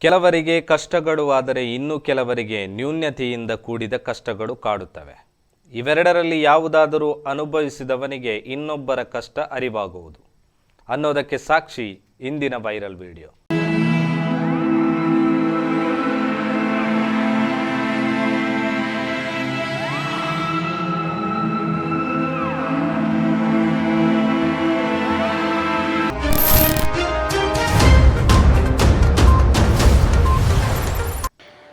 ಕೆಲವರಿಗೆ ಕಷ್ಟಗಳು ಆದರೆ ಇನ್ನು ಕೆಲವರಿಗೆ ನ್ಯೂನ್ಯತೆಯಿಂದ ಕೂಡಿದ ಕಷ್ಟಗಳು ಕಾಡುತ್ತವೆ. ಇವೆರಡರಲ್ಲಿ ಯಾವುದಾದರೂ ಅನುಭವಿಸಿದವನಿಗೆ ಇನ್ನೊಬ್ಬರ ಕಷ್ಟ ಅರಿವಾಗುವುದು. ಅನ್ನೋದಕ್ಕೆ ಸಾಕ್ಷಿ ಇಂದಿನ ವೈರಲ್ ವಿಡಿಯೋ